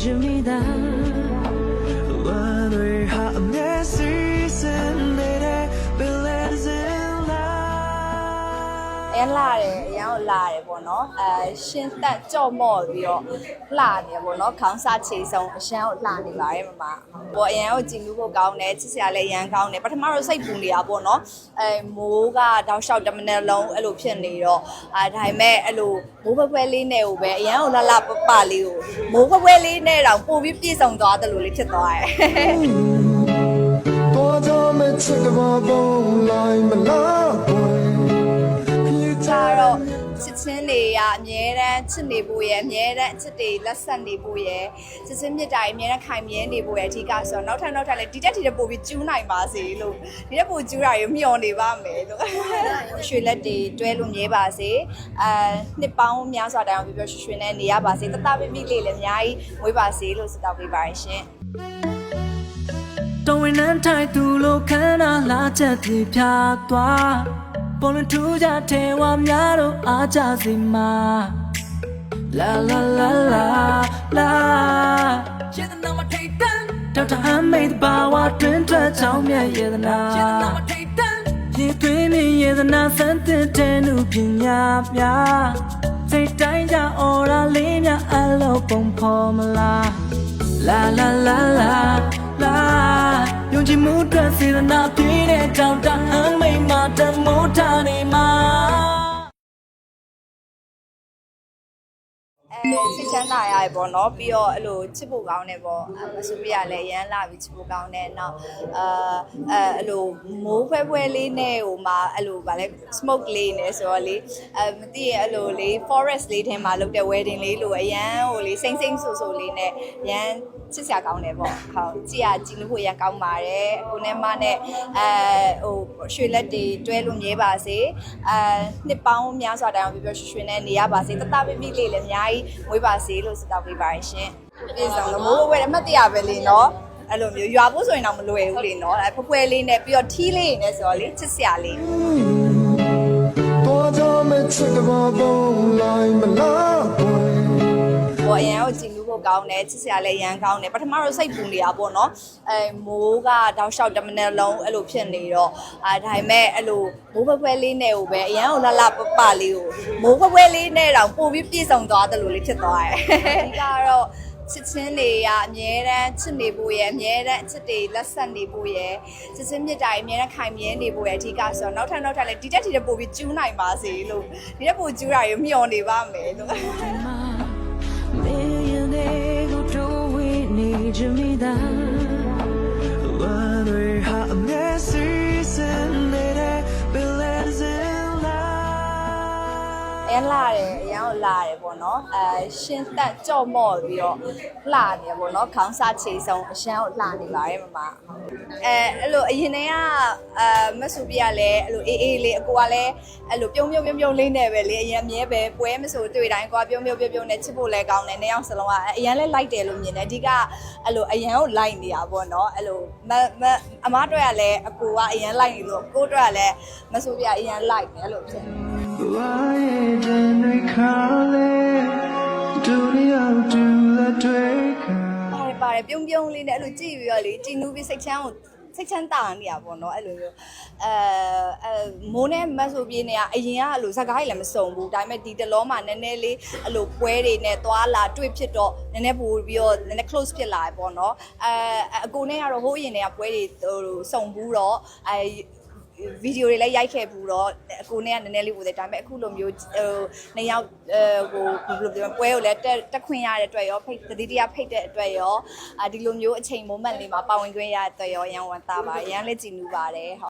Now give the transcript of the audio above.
着迷的。 ရန်လာတယ်အရန်ကိုလာတယ်ပေါ့နော်အဲရှင်းသက်ကြော့မော့ပြီးတော့လှနေပေါ့နော်ခေါင်းစားချေဆုံးအရှမ်းကိုလှနေပါတယ်မမပေါ့အရန်ကိုကြည်လူဖို့ကောင်းတယ်ချစ်စရာလည်းအရန်ကောင်းတယ်ပထမတော့စိတ်ပူနေတာပေါ့နော်အဲမိုးကတောက်လျှောက်တစ်မိနစ်လုံးအဲ့လိုဖြစ်နေတော့အဲဒါပေမဲ့အဲ့လိုမိုးဖွဲဖွဲလေးနဲ့ကိုပဲအရန်ကိုလှလှပပလေးကိုမိုးဖွဲဖွဲလေးနဲ့တောင်ပို့ပြီးပြည့်စုံသွားတယ်လို့လေးဖြစ်သွားတယ် 多久没吃个包包来没拉 အမြဲတမ်းချစ်နေဖို့ရယ်အမြဲတမ်းအချစ်တွေလက်ဆက်နေဖို့ရယ်ချစ်ချင်းမြတ်တာတွေအမြဲတမ်းခိုင်မြဲနေဖို့ရယ်အဓိကဆိုတော့နောက်ထပ်နောက်ထပ်လည်းဒီတက်ဒီတက်ပို့ပြီးကျူးနိုင်ပါစေလို့ဒီတက်ပို့ကျူးတာတွေမျှော်နေပါမယ်လို့ရွှေလက်တွေတွဲလို့မြဲပါစေအဲနှစ်ပေါင်းများစွာတိုင်အောင်ပြပြရွှေရွှေနဲ့နေရပါစေတတပိပိလေးလည်းအများကြီးဝေးပါစေလို့ဆုတောင်းပေးပါရရှင်တော်ဝင်နှမ်းထိုင်သူလိုခန္ဓာလာချက်တွေဖြာသွား ပေါ်လွင်ထူးကြထဲဝါများတို့အားကြစီမှာလာလာလာလာလာယေဒနာမထိတ်တန်ဒေါက်တာဟမ်မေဒ်ဘာဝတွင်ထွက်ချောင်းမြတ်ယေဒနာယေဒနာမထိတ်တန်ရေသွေးမြင်ယေဒနာစမ်းတဲ့တဲ့နုပညာများစိတ်တိုင်းကြအော်ရာလေးများအလုံးပုံဖော်မလားလာလာလာလာလာယုံကြည်မှုအတွက်စေတနာပြည့်တဲ့တောင်တဟ မ်းမိ စိတ်ချမ်းသာရရပေါ့နော်ပြီးတော့အဲ့လိုချစ်ဖို့ကောင်းတယ်ပေါ့အမဆူပြရလည်းရမ်းလာပြီးချစ်ဖို့ကောင်းတယ်နောက်အာအဲအဲ့လိုမိုးဖွဲဖွဲလေးနဲ့ဟိုမှာအဲ့လိုဗာလဲ smoke လေးနဲ့ဆိုတော့လေအဲမသိရင်အဲ့လိုလေ forest လေးထဲမှာလုပ်တဲ့ wedding လေးလိုအရန်ဟိုလေစိမ့်စိမ့်ဆူဆူလေးနဲ့ရမ်းချစ်စရာကောင်းတယ်ပေါ့ဟုတ်ကြည်ရကြည်လို့ဖို့ရန်ကောင်းပါတယ်ကိုနဲ့မနဲ့အဲဟိုရွှေလက်တွေတွဲလို့မြဲပါစေအဲနှစ်ပေါင်းများစွာတိုင်အောင်ပြပြရွှေရွှေနဲ့နေရပါစေတတပိပိလေးလည်းအများကြီးဝေးပါစေလို့ဆုတောင်းပေးပါရရှင်ပြေဆောင်လို့မိုးဝဲအမှတ်တရပဲလေနော်အဲ့လိုမျိုးရွာဖို့ဆိုရင်တော့မလွယ်ဘူးလေနော်အဲဖွဲဖွဲလေးနဲ့ပြီးတော့ထီးလေးနဲ့ဆိုတော့လေချစ်စရာလေး 多久没吃个包包来没拉回？ ပေါ့ အရန်ကိုကြည်လူဖို့ကောင်းတယ်ချစ်စရာလည်းအရန်ကောင်းတယ်ပထမတော့စိတ်ပူနေတာပေါ့နော်အဲမိုးကတောက်လျှောက်တစ်မိနစ်လုံးအဲ့လိုဖြစ်နေတော့အဲဒါပေမဲ့အဲ့လိုမိုးဖွဲဖွဲလေးနဲ့ကိုပဲအရန်ကိုလှလှပပလေးကိုမိုးဖွဲဖွဲလေးနဲ့တောင်ပို့ပြီးပြည့်စုံသွားတယ်လို့လေးဖြစ်သွားတယ်အဓိကတော့ချစ်ချင်းတွေကအမြဲတမ်းချစ်နေဖို့ရယ်အမြဲတမ်းအချစ်တွေလက်ဆက်နေဖို့ရယ်ချစ်ချင်းမြတ်တာတွေအမြဲတမ်းခိုင်မြဲနေဖို့ရယ်အဓိကဆိုတော့နောက်ထပ်နောက်ထပ်လည်းဒီတက်ဒီတက်ပို့ပြီးကျူးနိုင်ပါစေလို့ဒီတက်ပို့ကျူးတာတွေမျှော်နေပါမယ်လို့ တော့လာတယ်ပေါ့နော်အဲရှင်းသက်ကြော့မော့ပြီးတော့လာနေတယ်ပေါ့နော်ခေါင်းစချေဆုံးအရန်ကိုလာနေပါတယ်မမအဲအဲ့လိုအရင်တည်းကအဲမဆူပြကလည်းအဲ့လိုအေးအေးလေးအကိုကလည်းအဲ့လိုပြုံးပြုံးပြုံးပြုံးလေးနဲ့ပဲလေအရင်အမြဲပဲပွဲမဆိုတွေ့တိုင်းကိုကပြုံးပြုံးပြုံးပြုံးနဲ့ချစ်ဖို့လည်းကောင်းတယ်နေအောင်စလုံးကအရန်လည်းလိုက်တယ်လို့မြင်တယ်အဓိကအဲ့လိုအရန်ကိုလိုက်နေတာပေါ့နော်အဲ့လိုမမအမတို့ကလည်းအကိုကအရန်လိုက်နေလို့ကိုတို့ကလည်းမဆူပြအရန်လိုက်တယ်အဲ့လိုဖြစ် Love. ခါလဲဒုတိယတူလက်တွေ့ခါပါတယ်ပါတယ်ပြုံးပြုံးလေးနဲ့အဲ့လိုကြည့်ပြီးတော့လေကြည်နူးပြီးစိတ်ချမ်းကိုစိတ်ချမ်းသာနေရပါတော့အဲ့လိုမျိုးအဲအဲမိုးနဲ့မတ်ဆိုပြေးနေရအရင်ကအဲ့လိုဇကားကြီးလည်းမစုံဘူးဒါပေမဲ့ဒီတလောမှာနည်းနည်းလေးအဲ့လိုပွဲတွေနဲ့သွားလာတွေ့ဖြစ်တော့နည်းနည်းပိုပြီးတော့နည်းနည်း close ဖြစ်လာတယ်ပေါ့နော်အဲအကိုနဲ့ကတော့ဟိုးရင်တွေကပွဲတွေဟိုစုံဘူးတော့အဲ ဗီဒီယိုတွေလည်းရိုက်ခဲ့ဘူးတော့အကိုနဲ့ကနည်းနည်းလေးပိုတယ်ဒါပေမဲ့အခုလိုမျိုးဟိုနှစ်ယောက်ဟိုဘယ်လိုပြောပွဲကိုလည်းတက်တက်ခွင့်ရတဲ့အတွက်ရောဖိတ်တတိတရဖိတ်တဲ့အတွက်ရောအာဒီလိုမျိုးအချိန် moment လေးမှာပါဝင်ခွင့်ရတဲ့အတွက်ရောရန်ဝန်တာပါရန်လည်းကြည်နူးပါတယ်ဟုတ်